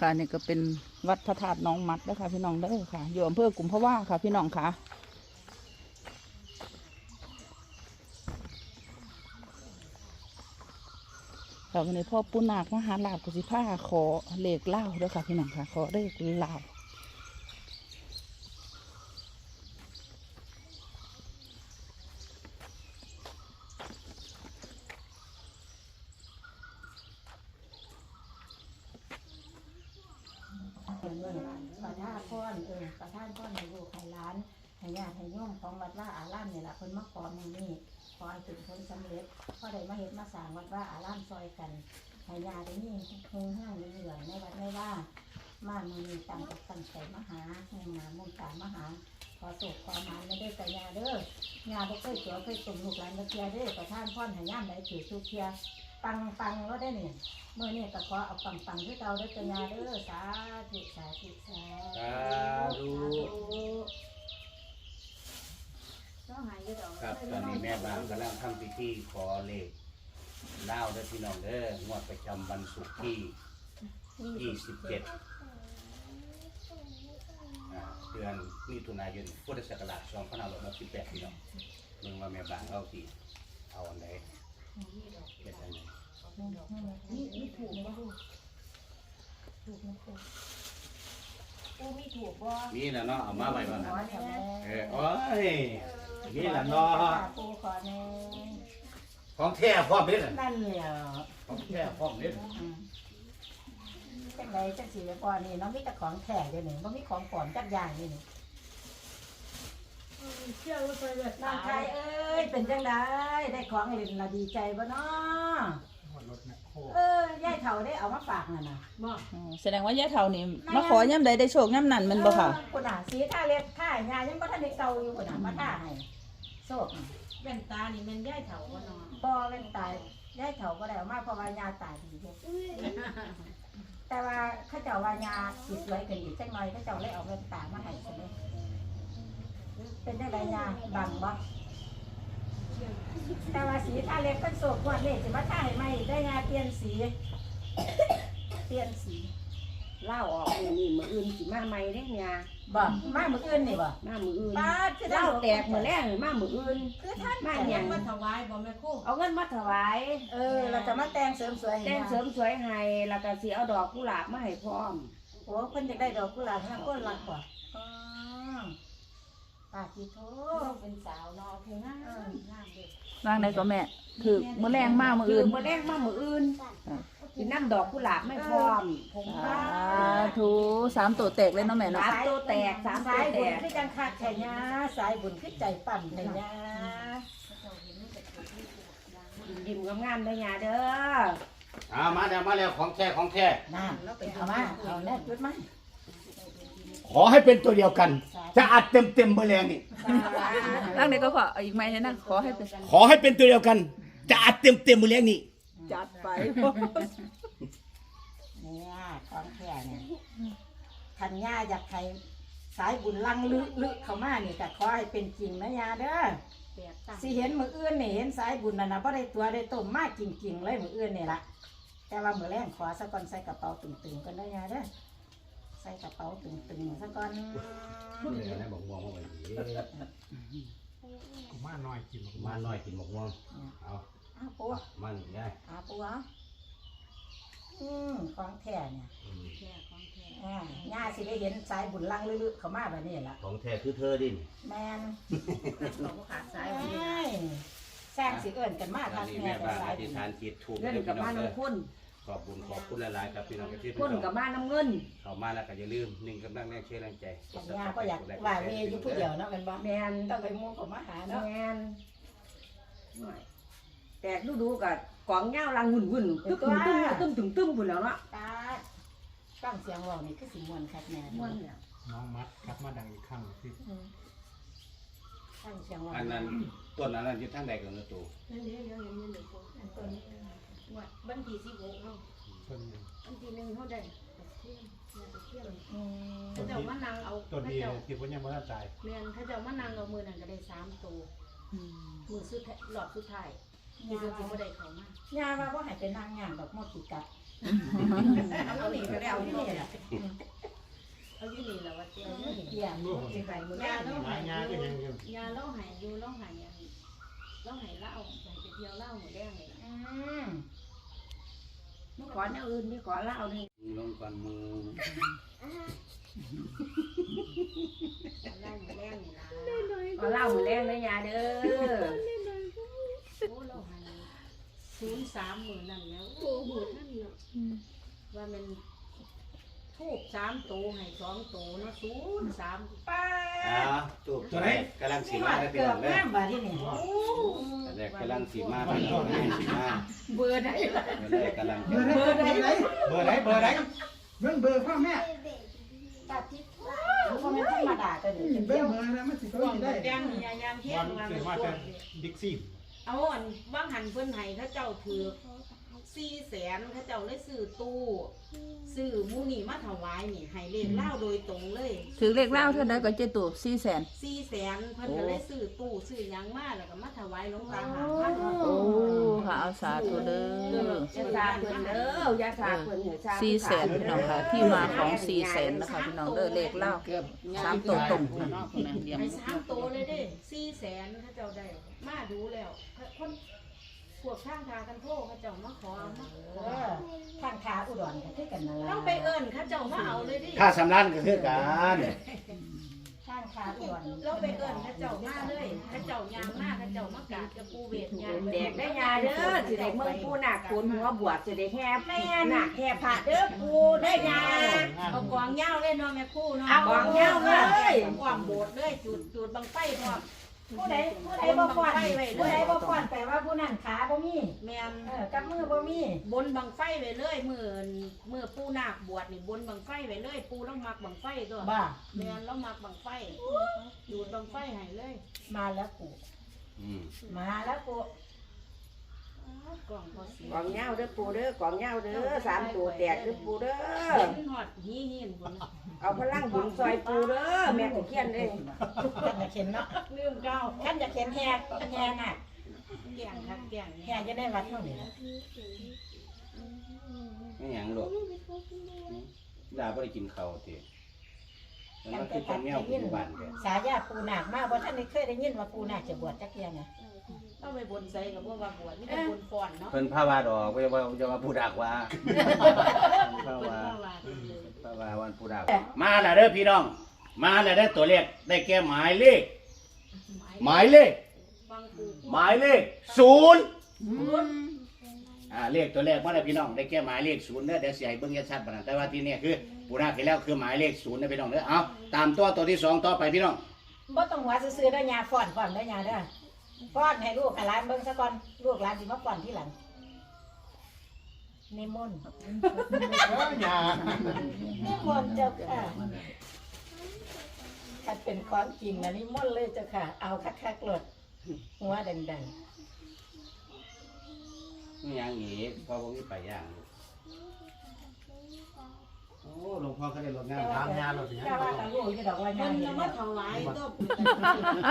ค่ะนี่ก็เป็นวัดพระธาตุน้องมัดนะคะพี่น้องเด้อค่ะ อยู่อำเภอกุมภาวะค่ะ พี่น้องค่ะค่ะวันพ่อปุนาคมหาลาบกุศิผ้าขอเลขเล่าด้วยค่ะพี่น้องค่ะ ขอเลขเล่าประธานพ่อนเออประธานพ่อนให้ลูกให้หลานให้ญาติให้โยมของวัดว่าอารามเนี่ยละเพิ่น มือนี้ขอให้ถึงผลสำเร็จพอได้มาเฮ็ดมาสร้างวัดว่าอารามซอยกันห้ญาติได้มีคงห้างเหลือในวัดในว่า มามือนี้ตั้งอกตั้งใจมาหาห่งมามุ่งตามมาหาขอสุขขอมาไม่ได้แต่ยาเด้อยาบ่เคยตัวเคยตุ่มลูกหลานมาเทียเด้อประธานพ่อนห้ย่ามได้ถือทุกเทียปังปังแล้วได้เนี่ยเมื่อนี่ก็ขอเอาปังปังที่เก่าได้แต่ยาเด้อสาธุสาธุสาธุ ต้องหายอยู่ดอกครับตอนนี้แม่บางกำลังทำพิธีขอเลขเล่าเด้อพี่น้องเด้องวดประจำวันศุกร์ที่ 27อ่าเดือนมิถุนายนพุทธศักราช2568พี่น้องเมืองว่าแม่บางเอาสิเอาอันไหนเฮ็ดอันไหนนี่นี่ถูกบ่ถูกนะถูกกูมีถูกบ่มีแล้วเนาะเอามาไว้บ้างขอแน่เออโอ้ย มีแล้วเนาะปูขอแน่ของแท้พร้อมเด้อนั่นแหละของแท้พร้อมเด้ออืมจังไดจังสิไปก่อนนี่เนาะมีแต่ของแท้เดี๋ยวนี้บ่มีของปลอมจักอย่างนี่นี่เชื่อว่าไปแบบน้องชายเอ้ยเป็นจังไดได้ของให้เล่นละดีใจบ่เนาะเออ ยายเฒ่าได้เอามาฝากนั่นน่ะบอกอ๋อแสดงว่ายายเท่านี่มาขอย่ำใดได้โชคย่ำนั่นแมันบ่ค่ะ เออคุณน่ะสีท่าเล็บท่ายายังบ่ทันได้เก่าอยู่คุณน่ะมาท่าให้โชคแว่นตานี่มันย่ายเถาว่านอนบ่เล่นตายยายเฒ่าบ่ได้เอามาเพราะว่ายาตายดีเด้แต่ว่าเขาเจ้าว่ายาสิสวยขึ้นอีกจังหน่อยเขาเจ้าเลยเอาแว่นตามาให้ใช่ไหมเป็นจังไดยาบังบ่ แต่ว่าสีท่าเล็บเพิ่นโศกกว่านี่สิมาท่าให้ใหม่ได้ยาเปลี่ยนสี เปลี่ยนสีเล่าออกมือนี่มืออื่นสิมาใหม่เด้เนี่ยบ่มามื้ออื่นนี่บ่มามืออื่นป้าดคือเล่าเล่าแตกมือแรกมามืออื่นคือท่านมายัอย่างงมาถวายบอกแม่คู่เอาเงินมาถวาย เออเราจะมาแต่งเสริมสวยให้แต่งเสริมสวยให้แล้วก็สิเอาดอกกุหลาบมาให้พร้อมโอ้คนอยากได้ดอกกุหลาบทั้งคนรักกว่าอ๋อ ปาจิโตเป็นสาวเนาะเพิ่นงามงามเด้ร่างใดก็แม่ถือมื้อแรงมากมื้อคือื่อนมือแรกมามืออื่นสินำดอกกุหลาบไม่พร้อมสาธุสามตัวแตกเลยเนาะแม่เนาะสามตัวแตกสามตัสาวยแตบุญกคือจังคักแค่ยาสายบุญคือใจปั่นแค่ยายิ้มงามๆเด้อยาเด้อเอามาแล้วมาแล้วของแท้ของแท้นั่นเอามาเอาแน่จุดมาขอให้เป็นตัวเดียวกัน จะอัดเต็มเต็มๆเบอร์แรงนี่ร่างใดก็ขอเอาอีกไหมเนี่ยนะขอให้เป็นขอให้เป็นตัวเดียวกัน จะอัดเต็มเต็มๆเบอร์แรงนี่จัดไปเนี่ยของแค่เนี่ยคันยาอยากใครสายบุญลังลึลึเข้ามานี่ก็ขอให้เป็นจริงนะยาเด้อแปดตั้งสิเห็นมืออื่นนี่เห็นสายบุญนั่นนะบ่ได้ตัวได้ต้มมากจริงๆเลยมืออื่นนี่ละแต่ว่ามือแรงขอสักก่อนใส่กระเป๋าตึงๆกันได้ยาเด้อ ใส่กระเป๋าตึงๆสักก่อนเดี๋ยวนะบอกม่วงมาไว้ดีกูมาหน่อยกินมาหน่อยกินบอกม่วงเอาอ้าวปูมันได้อ้าวปูเหรออืมของแท้เนี่ยอืมแค่ของแท้อ่าย่าสิได้เห็นสายบุญลังลึๆเข้ามาแบบนี้ล่ะ ของแท้คือเธอดิแมนเขาก็ขาดสายเอ้วันนี้นะยแซงสิเอิ้นกันมาตอทานงนี้แม่แม่แต่บ้านสาอยบุธิญษฐานจิตถูกเงินเด้อกับพี่น้มาองเด้อน้ำคุณข อบบุญขอบคุณหลายๆครับพี่น้องที่คุณพี่น้กัอบงมาน้ำเงิน เข้ามาแล้วก็อย่าลืมหนึ่งกำลังแรงเชื่อแรงใจกันย่าก็อยากว่าเวอยู่ผู้เดียวเนาะเป็นบ่แมนต้องไปหมู่เขามาหาเนาะแมนหน่อยแตกดูดูๆกับกองเงาลังหุ่นหุ่นตึ้มตึ้มตึ้มตึ้มตึ้มพุ่นแล้วเนาะตาฟังเสียงเว้านี่คือสิม่วนคักแน่ม่วนเนี่ยน้องมัดกลับมาดังอีกครั้งที่ฟังเสียงเว้าอันนั้นต้นอันนั้นอยู่ทางใดกันนะตูนั่นเดี๋ยวเดี๋ยวเห็นเงินหนึ่งคนอันตัวนี้ ว่าบันทีสิบหกเนาะต้นหนึ่งอันทีหนึ่งเขาได้ตะเทียมเนี่ยตะเทียมอืมเขาเจ้ามานั่งเอาต้นเขาดีเจ้าที่พ่อยังไม่ทันตายเรียนเขาเจ้ามานั่งเอามือนั่นก็ได้สามตัวมือสุดท้ายหลอดสุดท้ายที่เราจะไม่ได้เขามาย่าว่าบ่ให้ไปนั่งย่างดอกมอกี่กัดเอาหนีก็แล้วนี่แหละเอาอยู่นี่แหละว่าเจ้าเกี่ยงสิไปมื้อยาแล้เล่าวหายอยู่ยาเล่าหายอยู่เล่าหายยังเล่าหายเหล้าไปไปเที่ยวเหล้าหมดแดงเลยล่ะอืม ม่ขอแนวอื่นไม่ขอเหล้านี่ลงก่อนมือเล้าหมดแดงนี่นะขอเหล้ามือแรงเด้อยาเด้อศูนย์สามหมื่นนั่นแล้วโอ้โหนั่นเนาะว่ามัน ทูบสามตัวให้สองตัวเนาะศูนย์สามป้าอ่าตูบตัวไหนกำลังสีที่มาว่าได้พี่เกืน้ออบงเลยแม่บ่ที่นี่แต่แรกกำลังสีมาพี่น้องเลยสีมาเบื่อได้เมื่อไรกำลังเบอร์ไหนเบอร์ไหนเบอร์ไหนเบิ่งเบอร์พ่อแม่ตัดที่บ่แม่นธรรมดาตัวนี้เบิ่งเบอร์นะมันสิพเขาวกสิหมได้ดแดงนี่ยายามเที่ยงว่ามันพวกนี่บิ๊กซีเอาอันว่างหันเพิ่นให้ถ้าเจ้าถือ สี่แสนถ้าเจ้าเลยซื้อตู้ซื้อหมูนี่มาถวายนี่ให้เลขเล่าโดยตรงเลยถือเลขเล่าเท่านั้นก็เจตู่สี่แสน สี่แสนเพิ่นก็เลยซื้อตู้ซื้อหยังมาแล้วก็มาถวายหลวงตาหาพันโอ้ค่ะเอาสาธุเด้ออย่าสาเพิ่นเด้ออย่าสาเพิ่นเด้อสาสี่แสนพี่น้องค่ะที่มาของสี่แสนนะคะพี่น้องเด้อเลขเล่าสามตัวตรงพี่น้องคนนั้นเดียวให้สามโตเลยเด้สี่แสนถ้าเจ้าได้มาดูแล้วคน พวกข้างทางกันโทษเขาเจ้ามาขอเอามาเออทางขาอุดรก็คือกันนั่นล่ะเราไปเอิ้นเขาเจ้ามาเอาเลยดิถ้าสำนันก็คือกันทางขาอุดรเราไปเอิ้นเขาเจ้ามาเลยเขาเจ้ายางมาเขาเจ้ามากราบกับปูเวทยางแดกได้ยาเด้อสิได้เมืองปูนาคโกนหัวบวชสิได้แห่แม่นาคแห่พระเด้อปูได้ยาเอากวางยาวเลยเนาะแม่ครู่เนาะเอากวางยาวเลยความโบดเลยจุดจุดบังไฟพร้อม ผู้ใดผู้ใดบ่ฟ้อนผู้ใดบ่ฟ้อนแปลว่าผู้นั้นขาบ่มีแมนเออกับมือบ่มีบนบังไฟไว้เลยมือมือปูนาคบวชนี่บนบังไฟไว้เลย ปูต้องมักบังไฟตัวบ้าแมนแล้วมักบังไฟดูดบังไฟให้เลย มาแล้วปู่อืมมาแล้วปู่ กล่องพอสีกองเหย้าเด้อปูเด้อกองเหย้าเด้อสามตัวแตกเด้อปูเด้อเห็นหอดหีหินคนเอาพลังบุญซอยปูเด้อแม่ตะเคียนเด้อท่านจะเข็นเนาะลืมเก้าท่านจะเข็นแฮกแฮน่ะแก่งครับแก่งแฮจะได้วัดเท่านี้ล่ะไม่หยังหรอกดาบ่ได้กินข้าวติแล้วมันคือคนแนวปัจจุบันแกสายาปูนาคมาบ่ท่านได้เคยได้ยินว่าปูนาคจะบวชจักเที่ยไง ต้องไปบนใส่กับพวกว่าบวชนี่เป็นบนฟอนเนาะเพิ่นพาว่าดอกไม่ว่าจะว่าผู้ดักว่าพาบนว่าว่าว่าพาว่าวันผู้ดักมาแล้วเด้อพี่น้อง มาแล้วเด้อตัวเลขได้แก่หมายเลข หมายเลขบางปูหมายเลขศูนย์อ่าเลขตัวแรกว่าได้พี่น้องได้แก่หมายเลขศูนย์เด้อเดี๋ยวสิให้เบิ่งชัดๆปานนั้นแต่ว่าที่เนี่ยคือผู้ดักเห็นแล้วคือหมายเลขศูนย์นะพี่น้องเด้อเอาตามตัวตัวที่สองต่อไปพี่น้องบ่ต้องหัวซื่อๆเด้อยาฟ้อนฟ้อนเด้อยาเด้อ ฟ้อนให้ลูกให้หลานเบิ่งซะก่อนลูกหลานสิมาฟ้อนทีหลังนิมนต์อย่านิมนต์เจ้าค่ะถ้าเป็นความจริงนะนิมนต์เลยเจ้าค่ะ เอาคักๆโลดหัวดังนี่ยังอีกเพราะผมมีไปย่างอยู่โอ้หลวงพ่อก็ได้รถๆงานทางงานเราสิเจ้าว่าตาลูกอยู่ดอกว่ามังานนเห็จะนมาบ่ถวายก็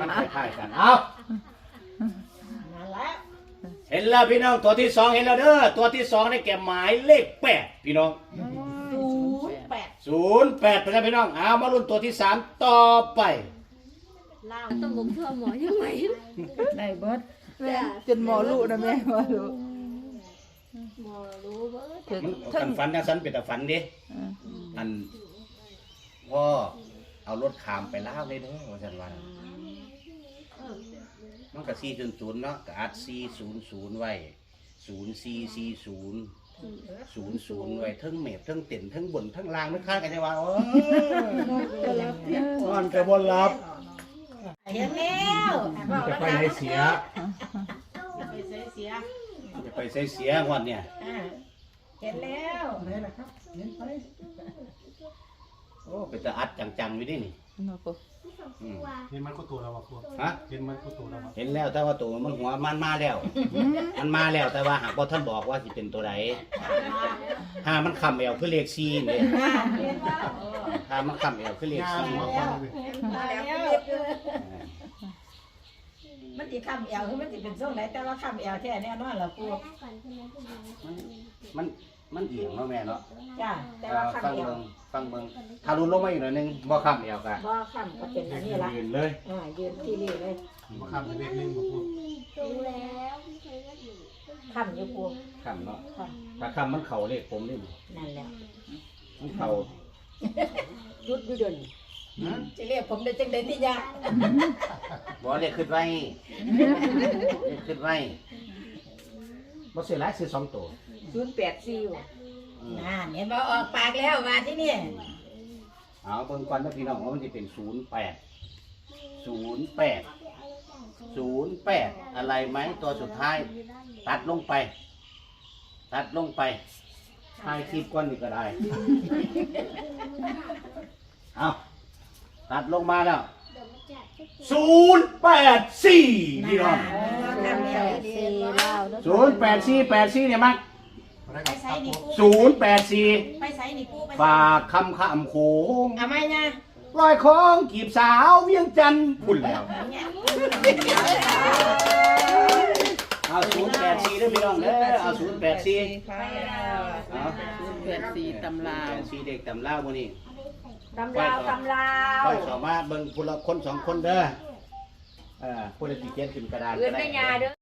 มันคล้ายๆกัน เอานั่นละ เห็นแล้วพี่น้องตัวที่สองเห็นแล้วเด้อตัวที่สองได้แก่หมายเลขแปดพี่น้องศูนย์แปดศูนย์แปดไปแล้วพี่น้องเอามาลุ้นตัวที่สามต่อไปล่างต้องบอกเพื่อหมอยังไงได้เบิดแม่จนหมอรู้นะแม่หมอรู้หมอรู้เบิดถึงมันถึกังนฝันนะสันเป็นแต่ฝันดิอืมอันพ่อเอารถขามไปล่าวเลยเด้อว่าสันว่า มันก็สี่ศูนย์ศูนย์เนาะก็อัดสี่ศูนย์ศูนย์ไว้ศูนย์สี่สี่ศูนย์ศูนย์ศูนย์ไว้เทั้งเมฟเทั้งเต็นเทั้งบนเทั้งล่างไม่ค้างกันจะว่าโอ้ยนอนกับบนรับเห็นแล้วจะไปให้เสียไปเสียเสียจะไปใส่เสียงวันเนี่ยอ่าเห็นแล้วนี่แหละครับเห็นไปโอ้เป็นตาอัดจังๆอยู่ดินี่ เนาะปูอืมเห็นมันก็ตัวเราอะพวกฮะ เห็นมันก็ตัวเราอะเห็นแล้วแต่ว่าตัวมันหัวมันมาแล้ว มันมาแล้วแต่ว่าหากบ่ท่านบอกว่าสิเป็นตัวใดถ้ามันคำแอวคือเลข4เนี่ยเห็นว่าถ้ามันคำแอวคือเลขงานหัว4ความเลยมาแล้วมันสิคำแอวคือมันสิเป็นทรงไหนแต่ว่าคำแอวแท้แน่นอนล่ะปูมัน มันเอียงเนาะแม่เนาะจ้าแต่เอ่ว่าอขั้นฟังเดียวเบิ่งฟังเบิ่งถ้ารุนลงมาอีกหน่อยหนึงบ่ค้ำเอวกะบ่ขั้นก็เป็นอันนี้ละยืนเลยอ่ายืนที่นี่เลยมาข้ามเป็นเลขหนึ่งมาพูดรู้แล้วไม่เคยเล่นอยู่ขั้นอยู่ปูค้ำเนาะขั้นถ้าค้ำมันเข่าเลขผมนี่นั่นแหละมันเข่ายุดอยู่เดินจะเรียกผมได้จังได๋ที่ยากบ่เลขขึ้นไว้เลขขึ้นไว้ บ่ซื้อหลายซื้อสองตัวศูนย์แปดสี่อืมน่าเห็นบ่ออกปากแล้วมาที่นี่เอาเบิ่งก่อนนะพี่น้องว่ามันสิเป็น08 08 08อะไรไหมตัวสุดท้าย ตัดลงไป ตัดลงไปถ่ายคลิปก่อนนี่ก็ได้ เอาตัดลงมาแล้ว ศูนย์แปดสี่พี่น้องขั้นเดียวสี่เล่าเด้อศูนย์แปดสี่แปดสี่เนี่ยมั้งมาได้กับครับปูศูนย์แปดสี่ไปใส่นี่ปูไปฝากคำคำโขงเอาไหมนะลอยคองกีบสาวเวียงจันทร์พุ่นแล้วเอาศูนย์แปดสี่ด้วยพี่น้องเด้อเอาศูนย์แปดสี่ค่ะเอาศูนย์แปดสี่ตำราแปดสี่เด็กตำล่าโมนี่ ตำราวตำราวค่อยเข้ามาเบิ่งคนละคนสองคนเด้อเออผู้ใดสิเขียนขึ้นกระดานเอื้ก็นได้ แม่ยาเด้อ